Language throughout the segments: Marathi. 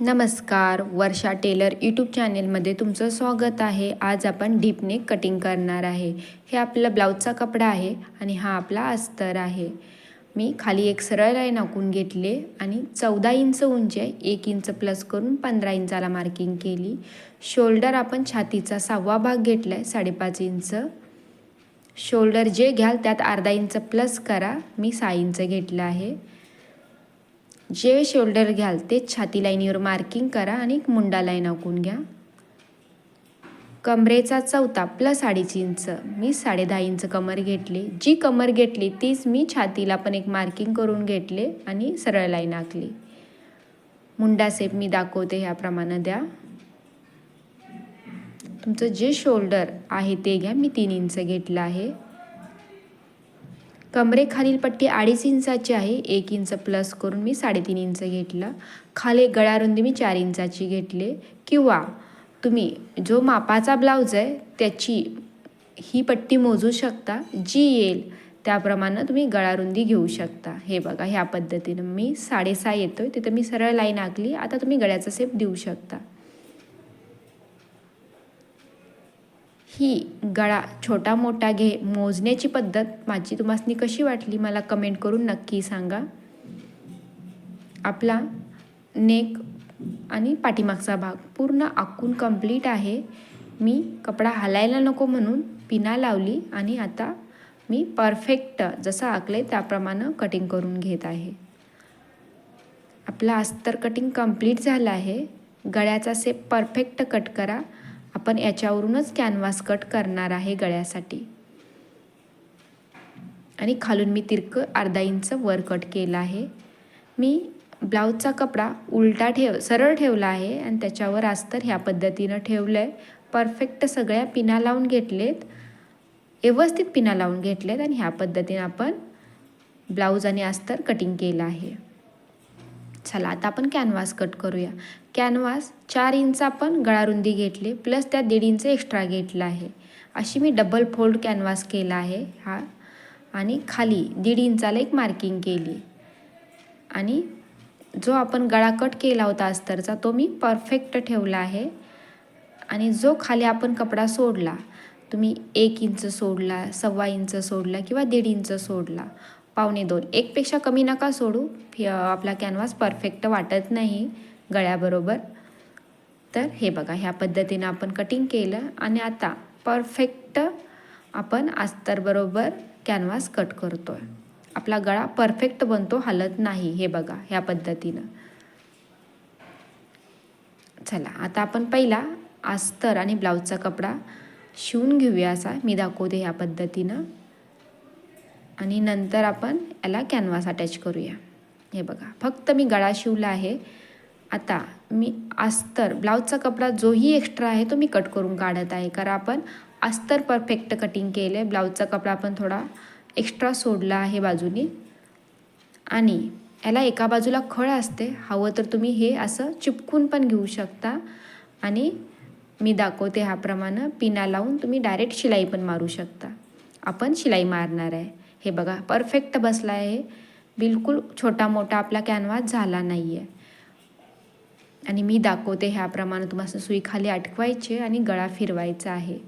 नमस्कार वर्षा टेलर यूट्यूब चॅनेलमध्ये तुमचं स्वागत आहे. आज आपण डीपने कटिंग करणार आहे. हे आपलं ब्लाऊजचा कपडा आहे आणि हा आपला अस्तर आहे. मी खाली एक सरळ लाईन आखून घेतले आणि चौदा इंच उंची आहे. एक इंच प्लस करून पंधरा इंचाला मार्किंग केली. शोल्डर आपण छातीचा सहावा भाग घेतला आहे साडेपाच इंच. शोल्डर जे घ्याल त्यात अर्धा इंच प्लस करा. मी सहा इंच घेतलं आहे. जे शोल्डर घ्याल ते छाती लाईनीवर मार्किंग करा आणि मुंडा लाईन आखून घ्या. कमरेचा चौथा प्लस अडीच इंच. मी साडेदहा इंच कमर घेतली. जी कमर घेतली तीच मी छातीला पण एक मार्किंग करून घेतले आणि सरळ लाईन आखली. मुंडा सेप मी दाखवते ह्याप्रमाणे द्या. तुमचं जे शोल्डर आहे ते घ्या. मी तीन इंच घेतलं आहे. कमरेखालील पट्टी अडीच इंचाची आहे. एक इंच प्लस करून मी साडेतीन इंच घेतलं. खाली गळ्यारुंदी मी चार इंचाची घेतले. किंवा तुम्ही जो मापाचा ब्लाऊज आहे त्याची ही पट्टी मोजू शकता. जी येईल त्याप्रमाणे तुम्ही गळारुंदी घेऊ शकता. हे बघा ह्या पद्धतीनं मी साडेसहा येतो आहे तिथं मी सरळ लाईन आखली. आता तुम्ही गळ्याचा सेप देऊ शकता. ही गळा छोटा मोठा घे मोजण्याची पद्धत माझी तुम्हाला कशी वाटली मला कमेंट करून नक्की सांगा. आपला नेक आणि पाठीमागचा भाग पूर्ण आखून कंप्लीट आहे. मी कपडा हलायला नको म्हणून पिना लावली आणि आता मी परफेक्ट जसं आखले त्याप्रमाणे कटिंग करून घेत आहे. आपला अस्तर कटिंग कंप्लीट झालं आहे. गळ्याचा सेप परफेक्ट कट करा. आपण याच्यावरूनच कॅनव्हास कट करणार आहे गळ्यासाठी. आणि खालून मी तिरकं अर्धा इंच वर कट केलं आहे. मी ब्लाऊजचा कपडा उलटा ठेव सरळ ठेवला आहे आणि त्याच्यावर अस्तर ह्या पद्धतीनं ठेवलं आहे परफेक्ट सगळ्या पिना लावून घेतलेत. व्यवस्थित पिना लावून घेतलेत आणि ह्या पद्धतीनं आपण ब्लाऊज आणि अस्तर कटिंग केलं आहे. चला आता आपण कॅनव्हास कट करूया. कॅनव्हास चार इंच आपण गळारुंदी घेतली प्लस त्यात दीड इंच एक्स्ट्रा घेतला आहे. अशी मी डबल फोल्ड कॅनव्हास केला आहे हा. आणि खाली दीड इंचाला एक मार्किंग केली. आणि जो आपण गळा कट केला होता अस्तरचा तो मी परफेक्ट ठेवला आहे. आणि जो खाली आपण कपडा सोडला तुम्ही एक इंच सोडला सव्वा इंच सोडला किंवा दीड इंच सोडला पावणे दोन. एकपेक्षा कमी नका सोडू. आपला कॅनव्हास परफेक्ट वाटत नाही गळ्याबरोबर. तर हे बघा ह्या पद्धतीनं आपण कटिंग केलं आणि आता परफेक्ट आपण अस्तरबरोबर कॅनव्हास कट करतो आहे आपला गळा परफेक्ट बनतो हलत नाही. हे बघा ह्या पद्धतीनं. चला आता आपण पहिला अस्तर आणि ब्लाऊजचा कपडा शिवून घेऊया असा. मी दाखवते ह्या पद्धतीनं. आणि नंतर आपण याला कॅनव्हास अटॅच करूया. हे बघा फक्त मी गळा शिवला आहे. आता मी अस्तर ब्लाऊजचा कपडा जोही एक्स्ट्रा आहे तो मी कट करून काढत आहे. कारण आपण अस्तर परफेक्ट कटिंग केलं आहे ब्लाऊजचा कपडा आपण थोडा एक्स्ट्रा सोडला आहे बाजूने. आणि याला एका बाजूला खळ असते. हवं तर तुम्ही हे असं चिपकून पण घेऊ शकता. आणि मी दाखवते ह्याप्रमाणे पिना लावून तुम्ही डायरेक्ट शिलाई पण मारू शकता. आपण शिलाई मारणार आहे. हे बघा परफेक्ट बसला आहे. बिलकुल छोटा मोठा आपला कॅनव्हास झाला नाही आहे आणि मी दाखवते ह्याप्रमाणे तुम्हाला सुई खाली अटकवायचे आणि गळा फिरवायचा आहे.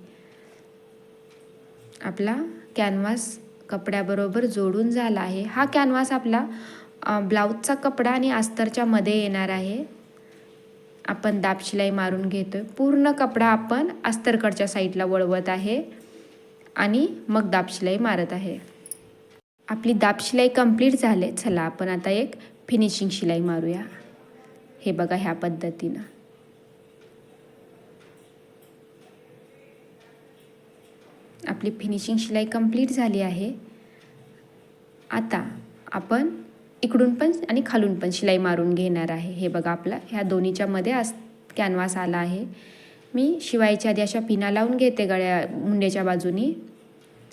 आपला कॅनव्हास कपड्याबरोबर जोडून झाला आहे. हा कॅनव्हास आपला ब्लाऊजचा कपडा आणि अस्तरच्या मध्ये येणार आहे. आपण दाब शिलाई मारून घेतोय. पूर्ण कपडा आपण अस्तरकडच्या साईडला वळवत आहे. आणि मग दाब शिलाई मारत आहे. आपली दाब शिलाई कंप्लीट झाले. चला आपण आता एक फिनिशिंग शिलाई मारूया. हे बघा ह्या पद्धतीनं. आपली फिनिशिंग शिलाई कंप्लीट झाली आहे. आता आपण इकडून पण आणि खालून पण शिलाई मारून घेणार आहे. हे बघा आपला ह्या दोन्हीच्या मध्ये अस कॅनव्हास आला आहे. मी शिवायच्या आधी अशा पिना लावून घेते गळ्या मुंड्याच्या बाजूनी.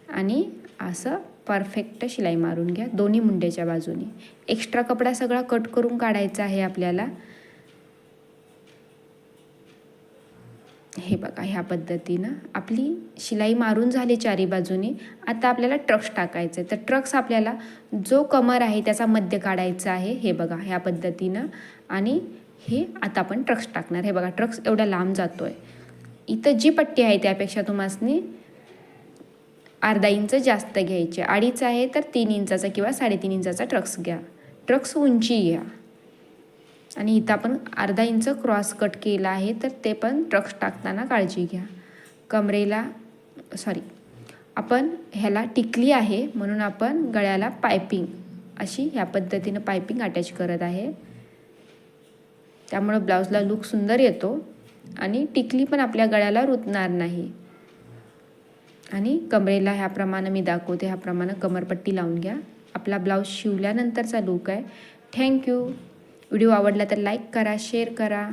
आणि असं परफेक्ट शिलाई मारून घ्या. दोन्ही मुंड्याच्या बाजूने. एक्स्ट्रा कपडा सगळा कट करून काढायचा आहे आपल्याला. हे बघा ह्या पद्धतीनं आपली शिलाई मारून झाली चारी बाजूनी. आता आपल्याला ट्रक्स टाकायचे तर ट्रक्स आपल्याला जो कमर आहे त्याचा मध्य काढायचा आहे. हे बघा ह्या पद्धतीनं. आणि हे आता आपण ट्रक्स टाकणार. हे बघा ट्रक्स एवढा लांब जातो आहे इथं जी पट्टी आहे त्यापेक्षा तुम्हाला अर्धा इंच जास्त घ्यायचे. अडीच आहे तर तीन इंचाचा किंवा साडेतीन इंचाचा ट्रक्स घ्या. ट्रक्स उंची घ्या. आणि इथं आपण अर्धा इंच क्रॉस कट केला आहे तर ते पण ट्रक्स टाकताना काळजी घ्या. कमरेला सॉरी आपण ह्याला टिकली आहे म्हणून आपण गळ्याला पायपिंग अशी ह्या पद्धतीनं पायपिंग अटॅच करत आहे. त्यामुळं ब्लाऊजला लुक सुंदर येतो आणि टिकली पण आपल्या गळ्याला रुतणार नाही. आणि कमरेला ह्याप्रमाणे मी दाखवते ह्याप्रमाणे कमरपट्टी लावून घ्या. आपला ब्लाऊज शिवल्यानंतरचा लूक आहे. थँक्यू व्हिडिओ आवडला तर लाईक करा शेअर करा.